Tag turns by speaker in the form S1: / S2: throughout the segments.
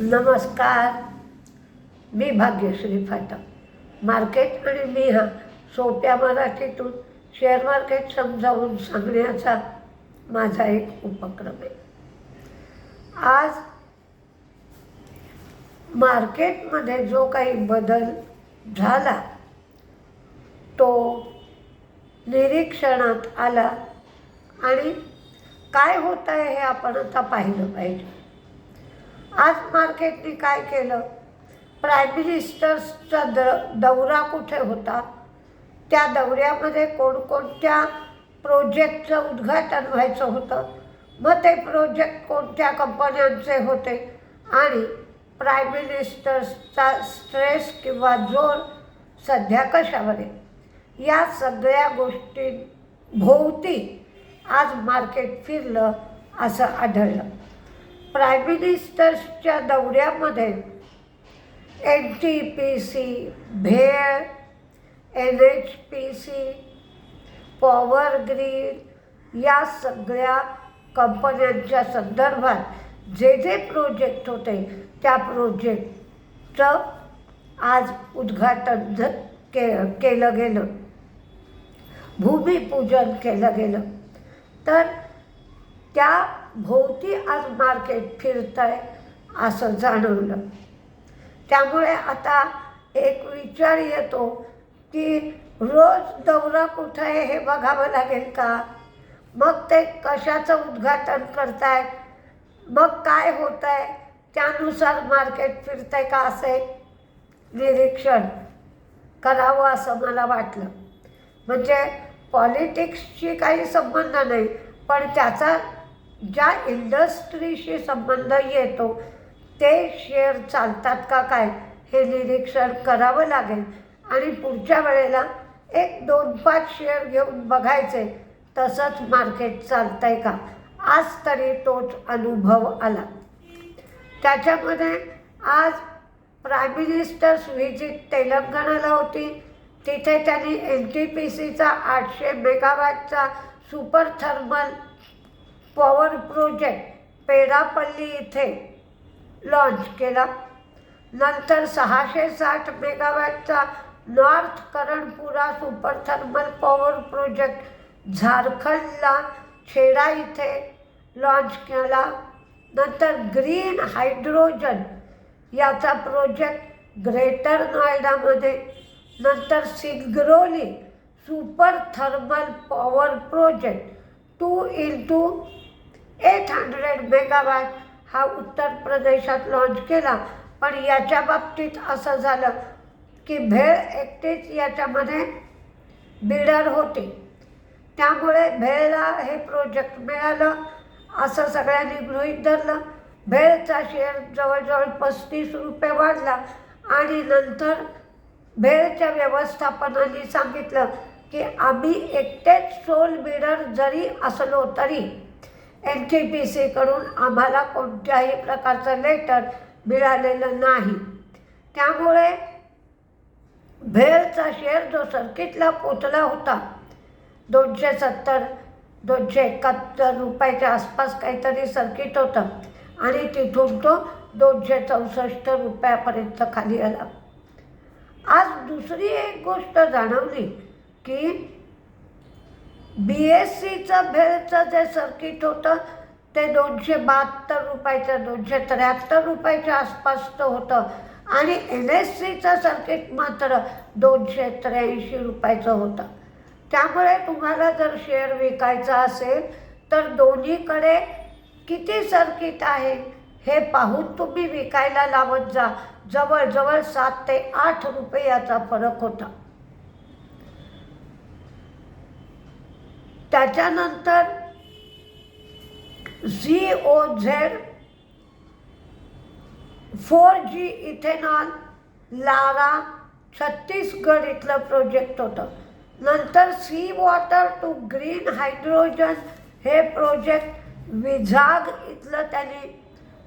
S1: नमस्कार. मी भाग्यश्री फाटक. मार्केट आणि मी हा सोप्या मराठीतून शेअर मार्केट समजावून सांगण्याचा माझा एक उपक्रम आहे. आज मार्केटमध्ये जो काही बदल झाला तो निरीक्षणात आला आणि काय होत आहे हे आपण आता पाहिलं पाहिजे. आज मार्केटने काय केलं? प्राईम मिनिस्टर्सचा द दौरा कुठे होता? त्या दौऱ्यामध्ये कोणकोणत्या प्रोजेक्टचं उद्घाटन व्हायचं होतं? मग ते प्रोजेक्ट कोणत्या कंपन्यांचे होते? आणि प्राईम मिनिस्टर्सचा स्ट्रेस किंवा जोर सध्या कशावर आहे? या सगळ्या गोष्टी भोवती आज मार्केट फिरलं असं आढळलं. प्राईम मिनिस्टर्सच्या दौऱ्यामध्ये एन टी पी सी भेळ N H P C power grid या सगळ्या कंपन्यांच्या संदर्भात जे जे प्रोजेक्ट होते त्या प्रोजेक्टचं आज उद्घाटन झ के केलं गेलं. भूमिपूजन केलं गेलं. तर त्या भोवती आज मार्केट फिरत आहे असं जाणवलं. त्यामुळे आता एक विचार येतो की रोज दौरा कुठं आहे हे बघावं लागेल का? मग ते कशाचं उद्घाटन करतायत मग काय होत आहे त्यानुसार मार्केट फिरत आहे का असे निरीक्षण करावं असं मला वाटलं. म्हणजे पॉलिटिक्सशी काही संबंध नाही पण त्याचा ज्या इंडस्ट्रीशी संबंध येतो ते शेअर चालतात का काय हे निरीक्षण करावं लागेल. आणि पुढच्या वेळेला एक दोन पाच शेअर घेऊन बघायचे तसंच मार्केट चालतं आहे का? आज तरी तोच अनुभव आला. त्याच्यामध्ये आज प्राईम मिनिस्टर्स व्हिजिट तेलंगणाला होती. तिथे त्यांनी एन टी पी सीचा आठशे मेगावॅटचा super thermal power project Perapalli इथे लॉन्च केला. नंतर सहाशे साठ मेगावॅटचा north Karanpura super thermal power project झारखंडला छेडा इथे लॉन्च केला. नंतर ग्रीन हायड्रोजन याचा प्रोजेक्ट ग्रेटर नोएडामध्ये. नंतर Singrauli super thermal power project two into eight hundred megawatt हा उत्तर प्रदेशात लॉन्च केला. पण याच्या बाबतीत असं झालं की भेळ एकटीच याच्यामध्ये बिडर होते. त्यामुळे भेळला हे प्रोजेक्ट मिळालं. असं सगळ्यांनी गृहीत धरलं. भेळचा शेअर जवळजवळ पस्तीस रुपये वाढला. आणि नंतर भेळच्या व्यवस्थापनाने सांगितलं की आम्ही एकटेच सोल बिडर जरी असलो तरी एन टी पी सीकडून आम्हाला कोणत्याही प्रकारचं लेटर मिळालेलं नाही. त्यामुळे भेळचा शेअर जो सर्किटला पोचला होता दोनशे सत्तर दोनशे एकाहत्तर रुपयाच्या आसपास काहीतरी सर्किट होतं आणि तिथून तो दोनशे चौसष्ट रुपयापर्यंत खाली आला. आज दुसरी एक गोष्ट जाणवली. की बी एस सीचं भेळचं जे सर्किट होतं ते दोनशे बहात्तर रुपयाचं दोनशे त्र्याहत्तर रुपयाच्या आसपासचं होतं. आणि एन एस सीचं सर्किट मात्र दोनशे त्र्याऐंशी रुपयाचं होतं. त्यामुळे तुम्हाला जर शेअर विकायचा असेल तर दोन्हीकडे किती सर्किट आहे हे पाहून तुम्ही विकायला लावत जा. जवळजवळ सात ते आठ रुपयाचा फरक होता. त्याच्यानंतर Z O Z four G ethanol Lara Chhattisgarh इथलं प्रोजेक्ट होतं. नंतर sea water to green hydrogen हे प्रोजेक्ट विझाग इथलं त्यांनी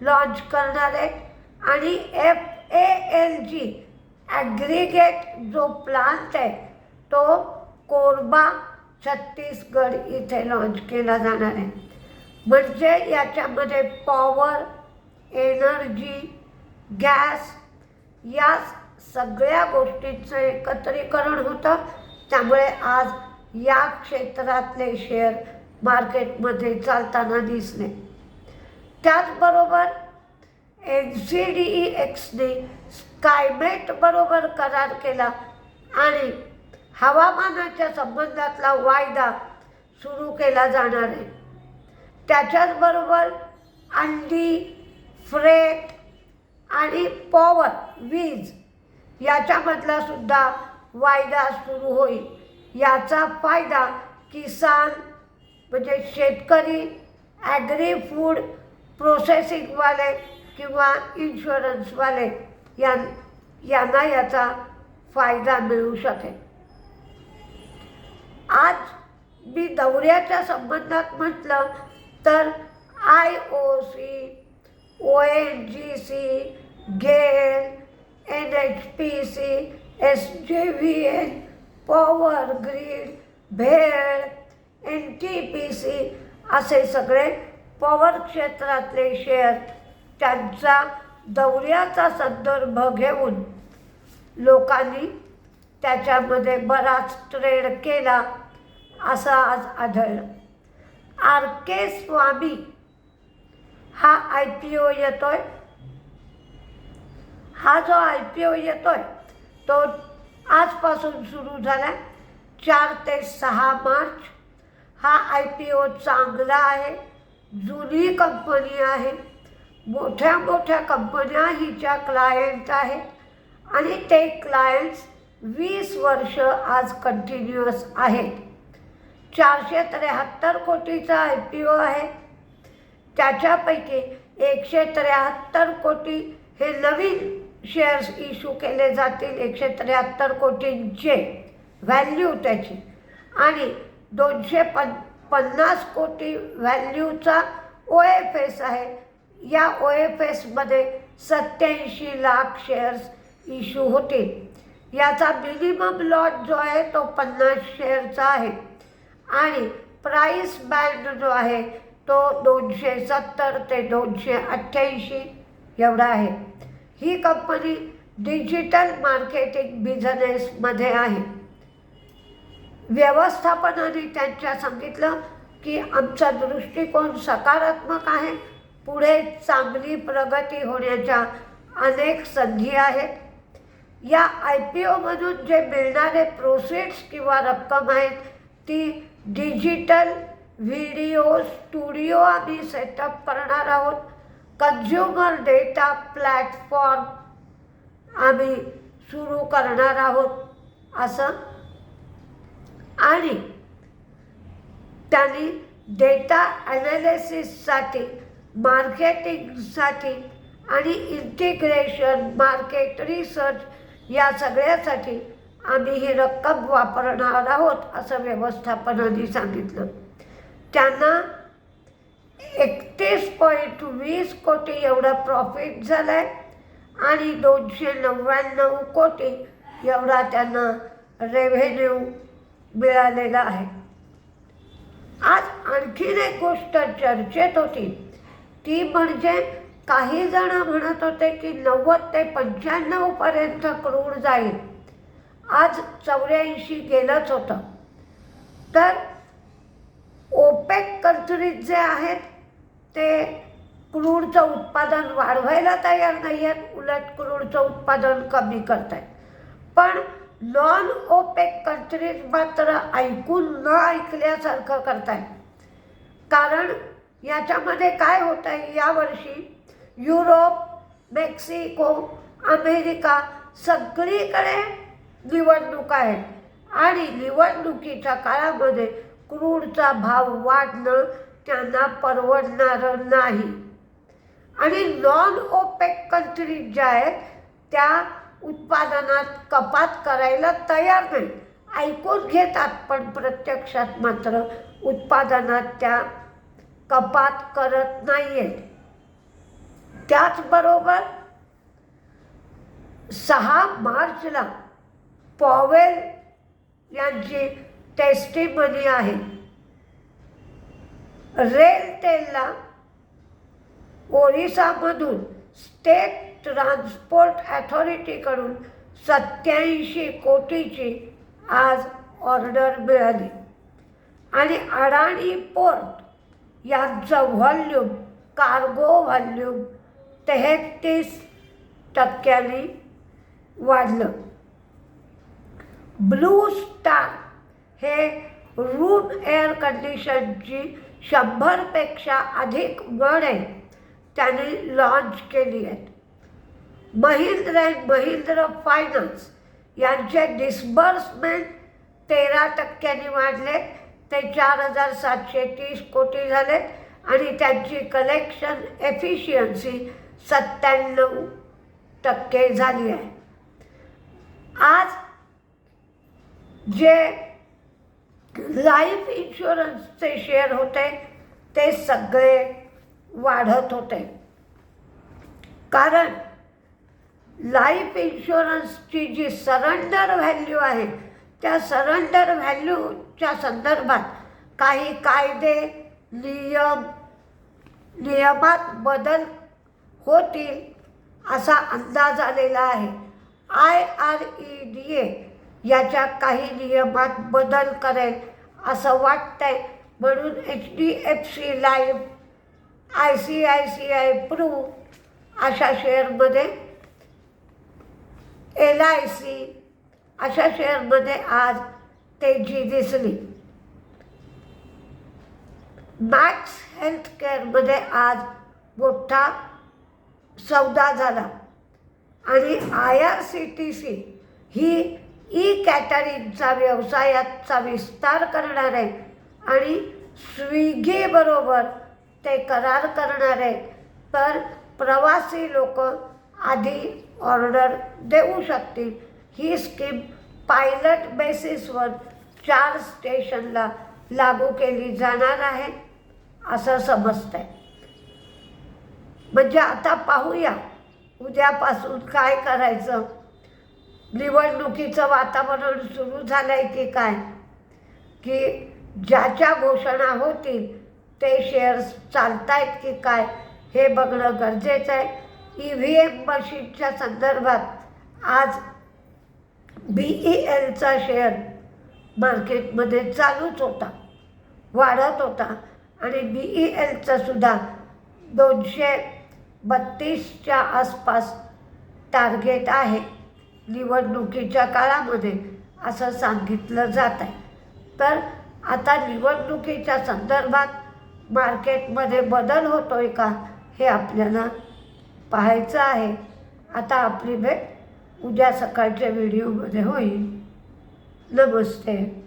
S1: लॉन्च करणार आहे. आणि F A L G aggregate जो प्लांट आहे तो कोरबा छत्तीसगड इथे लॉन्च केला जाणार आहे. म्हणजे याच्यामध्ये पॉवर एनर्जी गॅस या सगळ्या गोष्टींचं एकत्रीकरण होतं. त्यामुळे आज या क्षेत्रातले शेअर मार्केटमध्ये चालताना दिसले. त्याचबरोबर एन सी डी ई एक्सने स्कायमेट बरोबर करार केला आणि हवामानाच्या संबंधातला वायदा सुरू केला जाणार आहे. त्याच्याचबरोबर अंडी फ्रेट आणि पॉवर वीज याच्यामधला सुद्धा वायदा सुरू होईल. याचा फायदा किसान म्हणजे शेतकरी ॲग्री फूड प्रोसेसिंगवाले किंवा इन्शुरन्सवाले यां यांना याचा फायदा मिळू शकेल. आज मी दौऱ्याच्या संबंधात म्हटलं तर I O C O N G C GAIL N H P C S J V N power grid bhel N T P C असे सगळे पॉवर क्षेत्रातले शेअर त्यांचा दौऱ्याचा संदर्भ घेऊन लोकांनी त्याच्यामध्ये बराच ट्रेड केला. असं आज आढळलं. आर के स्वामी हा आय पी ओ येतोय. हा जो आय पी ओ येतोय तो आजपासून सुरू झाला चार ते सहा मार्च. हा आय पी ओ चांगला आहे. जुनी कंपनी आहे. मोठ्या मोठ्या कंपन्या हिच्या क्लायंट आहेत. आणि ते क्लायंट्स वीस वर्ष आज कंटिन्युअस आहेत. चारशे त्र्याहत्तर कोटीचा आय पी ओ आहे. त्याच्यापैकी एकशे त्र्याहत्तर कोटी हे नवीन शेअर्स इश्यू केले जातील. एकशे त्र्याहत्तर कोटींचे व्हॅल्यू त्याची. आणि दोनशे पन पन्नास कोटी व्हॅल्यूचा ओ एफ एस आहे. या ओ एफ एसमध्ये सत्याऐंशी लाख शेअर्स इश्यू होतील. याचा मिनिमम लॉट जो आहे तो पन्नास शेअरचा आहे. आणि प्राईस बँड जो आहे तो दोनशे सत्तर ते दोनशे अठ्ठ्याऐंशी एवढा आहे. ही कंपनी डिजिटल मार्केटिंग बिझनेसमध्ये आहे. व्यवस्थापनाने त्यांच्या सांगितलं की आमचा दृष्टिकोन सकारात्मक आहे. पुढे चांगली प्रगती होण्याच्या अनेक संधी आहेत. या आय पी ओमधून जे मिळणारे प्रोसिड्स किंवा रक्कम आहेत ती डिजिटल व्हिडिओ स्टुडिओ आम्ही सेटअप करणार आहोत. कन्झ्युमर डेटा प्लॅटफॉर्म आम्ही सुरू करणार आहोत. असं. आणि त्यांनी डेटा ॲनालिसिससाठी मार्केटिंगसाठी आणि इंटिग्रेशन मार्केट रिसर्च या सगळ्यासाठी आम्ही ही रक्कम वापरणार आहोत असं व्यवस्थापनाने सांगितलं. त्यांना एकतीस पॉईंट वीस कोटी एवढं प्रॉफिट झालं आहे आणि दोनशे नव्याण्णव कोटी एवढा त्यांना रेव्हेन्यू मिळालेला आहे. आज आणखीन एक गोष्ट चर्चेत होती. ती म्हणजे काही जण म्हणत होते की नव्वद ते पंच्याण्णवपर्यंत क्रूड जाईल. आज चौऱ्याऐंशी गेलंच होतं. तर ओपेक कंट्रीज जे आहेत ते क्रूडचं उत्पादन वाढवायला तयार नाही आहेत उलट क्रूडचं उत्पादन कमी करत आहेत पण नॉन ओपेक कंट्रीज मात्र ऐकून न ऐकल्यासारखं करत आहेत कारण याच्यामध्ये काय होत आहे यावर्षी युरोप मेक्सिको अमेरिका सगळीकडे निवडणुका आहेत. आणि निवडणुकीच्या काळामध्ये क्रूडचा भाव वाढणं त्यांना परवडणारं नाही. आणि नॉन ओपेक कंट्रीज ज्या आहेत त्या उत्पादनात कपात करायला तयार नाही. ऐकून घेतात पण प्रत्यक्षात मात्र उत्पादनात त्या कपात करत नाही आहेत त्याचबरोबर सहा मार्चला पॉवेल यांची टेस्टिमनी आहे. रेल टेलला ओरिसामधून स्टेट ट्रान्सपोर्ट ॲथॉरिटीकडून सत्याऐंशी कोटीची आज ऑर्डर मिळाली. आणि अडाणी पोर्ट यांचं व्हॉल्यूम कार्गो व्हॉल्यूम तेहतीस टक्क्यांनी वाढलं. ब्लू स्टार हे रूम एअर कंडिशनची शंभरपेक्षा अधिक गणे त्यांनी लॉन्च केली आहेत. महिंद्रा अँड महिंद्रा फायनान्स यांचे डिस्बर्समेंट तेरा टक्क्यांनी वाढले. ते चार हजार सातशे तीस कोटी झाले आणि त्यांची कलेक्शन एफिशियन्सी सत्त्याण्णव टक्के झाली आहे. आज जे लाईफ इन्शुरन्सचे शेअर होते ते सगळे वाढत होते. कारण लाईफ इन्शुरन्सची जी सरेंडर व्हॅल्यू आहे त्या सरेंडर व्हॅल्यूच्या संदर्भात काही कायदे नियम नियमात बदल होतील असा अंदाज आलेला आहे. I R E D A याच्या काही नियमात बदल करेल असं वाटतंय. म्हणून H D F C life I C I C I Pru अशा शेअरमध्ये एल आय सी अशा शेअरमध्ये आज तेजी दिसली. मॅक्स हेल्थकेअरमध्ये आज मोठा सौदा झाला. आणि I R C T C he e कॅटरिंगचा व्यवसायाचा विस्तार करणार आहे आणि स्विगीबरोबर ते करार करणार आहे. तर प्रवासी लोक आधी ऑर्डर देऊ शकतील. ही स्कीम पायलट बेसिसवर चार स्टेशनला लागू केली जाणार आहे असं समजतंय. म्हणजे आता पाहूया उद्यापासून काय करायचं. निवडणुकीचं वातावरण सुरू झालं आहे की काय? की ज्याच्या घोषणा होतील ते शेअर्स चालतायत की काय हे बघणं गरजेचं आहे. ई व्ही एम मशीनच्या संदर्भात आज बी ई एलचा शेअर मार्केटमध्ये चालूच होता वाढत होता. आणि बी ई एलचा सुद्धा दोनशे बत्तीसच्या आसपास टार्गेट आहे. निवडणुकीच्या काळामध्ये असं सांगितलं जात आहे तर आता निवडणुकीच्या संदर्भात मार्केटमध्ये बदल होतो आहे का हे आपल्याला पाहायचं आहे. आता आपली भेट उद्या सकाळच्या व्हिडिओमध्ये होईल. नमस्ते.